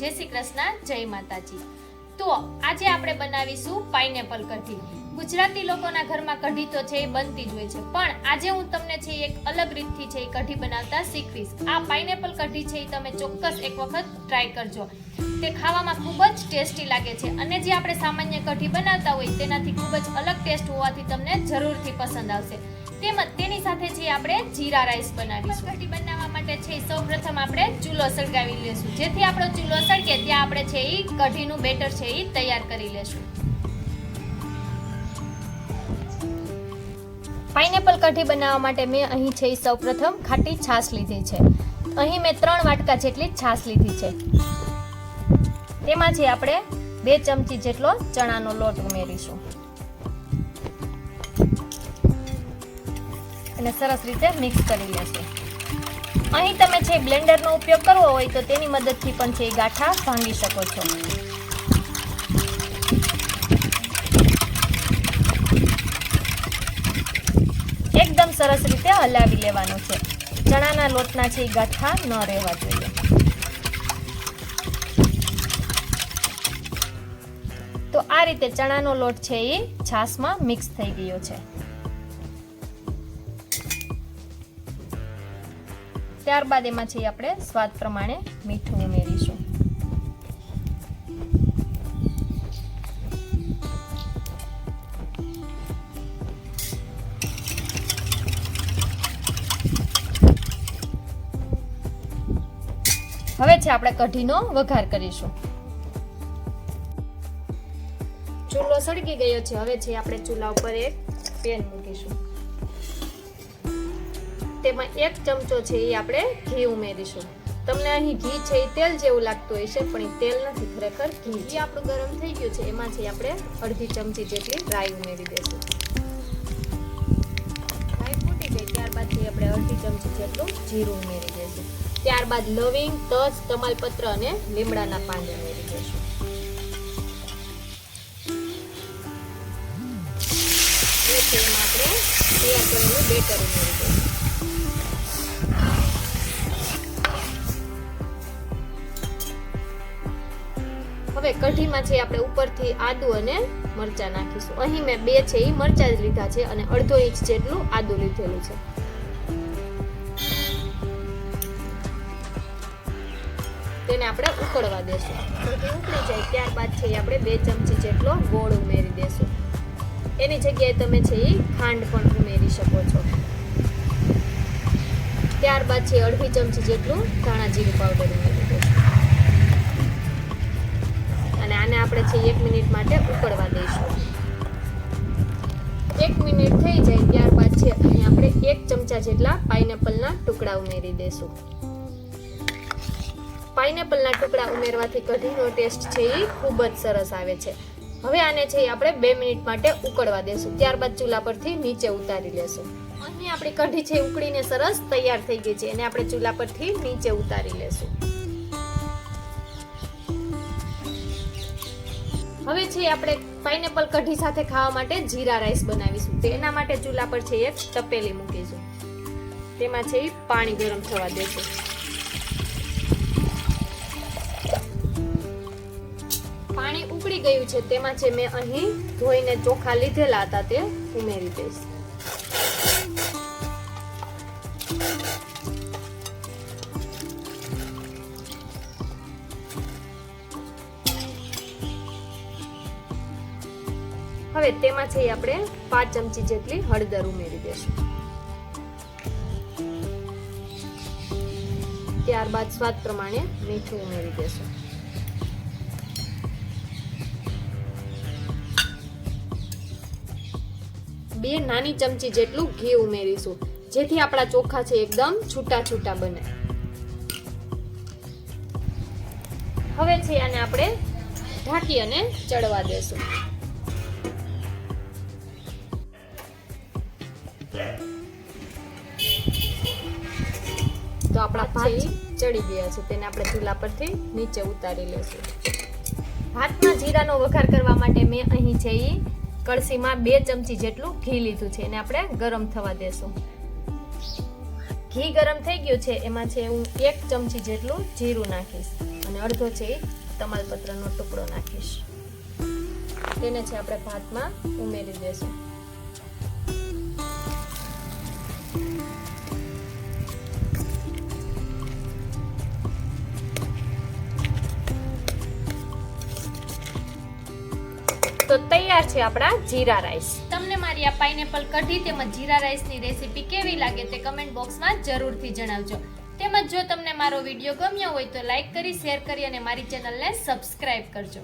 જય શ્રી કૃષ્ણ, જય માતાજી. તો આજે આપણે બનાવીશું પાઇનેપલ કઢી. ગુજરાતી લોકોના ઘરમાં કઢી તો છે એ બનતી જ હોય છે, પણ આજે હું તમને છે એક અલગ રીતથી છે એ કઢી બનાવતા શીખવીશ. આ પાઇનેપલ કઢી છે એ તમે ચોક્કસ એક વખત ટ્રાય કરજો. તે ખાવામાં ખૂબ જ ટેસ્ટી લાગે છે અને જે આપણે સામાન્ય કઢી બનાવતા હોય તેનાથી ખૂબ જ અલગ ટેસ્ટ હોવાથી તમને જરૂરથી પસંદ આવશે. તેમજ તેની સાથે છે આપણે જીરા રાઈસ બનાવીશું. કઢી બનાવવા માટે છે સૌપ્રથમ આપણે ચૂલો સળગાવી લેશું. જેથી આપણો ચૂલો સળગે, ત્યાં આપણે છે એ કઢીનું બેટર છે એ તૈયાર કરી લેશું. પાઇનેપલ કઢી બનાવવા માટે મેં અહીં છે એ સૌપ્રથમ ખાટી છાશ લીધી છે. અહીં મેં ત્રણ વાટકા જેટલી છાશ લીધી છે. તેમાં છે આપણે બે ચમચી જેટલો ચણાનો લોટ ઉમેરીશું. અને સરસ રીતે મિક્સ કરી લેશું. અહીં તમે છે બ્લેન્ડરનો ઉપયોગ કરવો હોય તો તેની મદદથી પણ છે ગાંઠા ભાંગી શકો છો. એકદમ સરસ રીતે હલાવી લેવાનું છે. ચણાના લોટના છે ગાંઠા ન રહેવા જોઈએ. તો આ રીતે ચણાનો લોટ છે એ છાશમાં મિક્સ થઈ ગયો છે. ત્યારબાદ એમાં છે આપણે સ્વાદ પ્રમાણે મીઠું ઉમેરીશું. હવે છે આપણે કઢીનો વઘાર કરીશું. ચૂલો સળગી ગયો છે. હવે છે આપણે ચૂલા ઉપર એક પેન મૂકીશું. તેમાં એક ચમચો છે એ આપણે ઘી ઉમેરીશું. તમને અહીં ઘી છે એ તેલ જેવું લાગતું હોય છે પણ એ તેલ નથી, ખરેખર ઘી જે આપણું ગરમ થઈ ગયું છે, એમાં છે આપણે અડધી ચમચી જેટલી રાઈ ઉમેરી દેશું રાઈ ફૂટી ગઈ, ત્યારબાદ આપણે અડધી ચમચી જેટલું જીરું ઉમેરી દઈશું. ત્યારબાદ લવિંગ તજ તમાલપત્ર અને લીમડાના પાન ઉમેરી દઈશું. એમાં આપણે તૈયાર કરેલું બેટર ઉમેરી દઈશું. હવે કઢીમાં છે આપણે ઉપરથી આદુ અને મરચા નાખીશું. અહીં મેં બે છે, એ મરચા જ લીધા છે અને અડધો ઇંચ જેટલું આદુ લીધેલું છે. તેને આપણે ઉકળવા દેશું. કઢી ઉકળી જાય ત્યારબાદ છે આપણે બે ચમચી જેટલો ગોળ ઉમેરી દેશું. એની જગ્યાએ તમે છે એ ખાંડ પણ ઉમેરી શકો છો. ત્યારબાદ છે અડધી ચમચી જેટલું ધાણા જીરું પાવડર ઉમેરી અને આને આપણે છે એક મિનિટ માટે ઉકળવા દઈશું. એક મિનિટ થઈ જાય ત્યારબાદ છે અહીં આપણે એક ચમચા જેટલા પાઇનેપલના ટુકડા ઉમેરી દઈશું. પાઇનેપલના ટુકડા ઉમેરવાથી કઢીનો ટેસ્ટ છે એ ખૂબ જ સરસ આવે છે. હવે આને છે એ આપણે બે મિનિટ માટે ઉકળવા દેશું ત્યારબાદ ચૂલા પરથી નીચે ઉતારી લેશું. અહીં આપણી કઢી છે ઉકળીને સરસ તૈયાર થઈ ગઈ છે. એને આપણે ચૂલા પરથી નીચે ઉતારી લેશું. હવે છે, આપણે પાઇનેપલ કઢી સાથે ખાવા માટે જીરા રાઈસ બનાવીશું. તો એના માટે ચૂલા પર છે, એક તપેલી મૂકીશું. તેમાં છે, પાણી ગરમ થવા દેશું. પાણી ઉકળી ગયું છે, તેમાં છે, મેં અહીં ધોઈને ચોખા લીધેલા હતા, તે ઉમેરી દઈશ. હવે તેમાં છે આપણે પાંચ ચમચી જેટલી હળદર ઉમેરી દેશું ત્યારબાદ સ્વાદ પ્રમાણે મીઠું ઉમેરી દેશું બે નાની ચમચી જેટલું ઘી ઉમેરીશું, જેથી આપણા ચોખા છે એકદમ છૂટા છૂટા બને. હવે છે આને આપણે ઢાંકી અને ચડવા દેશું તો આપણા ભાત ચડી ગયા છે, તેને આપણે ચૂલા પરથી નીચે ઉતારી લેશું. ભાતમાં જીરાનો વઘાર કરવા માટે મેં અહીં છે એ કળસીમાં બે ચમચી જેટલું ઘી લીધું છે, એને આપણે ગરમ થવા દેશું. ઘી ગરમ થઈ ગયું છે, એમાં છે હું એક ચમચી જેટલું જીરું નાખીશ અને અડધો છે એ તમાલપત્રનો ટુકડો નાખીશ. તેને છે આપણે ભાતમાં ઉમેરી દેશું. તો તૈયાર છે આપણા જીરા રાઈસ. તમને મારી આ પાઇનેપલ કઢી તેમજ જીરા રાઈસની રેસીપી કેવી લાગે તે કમેન્ટ બોક્સમાં જરૂરથી જણાવજો. તેમજ જો તમને મારો વીડિયો ગમ્યો હોય તો લાઈક કરી શેર કરી અને મારી ચેનલને સબસ્ક્રાઇબ કરજો.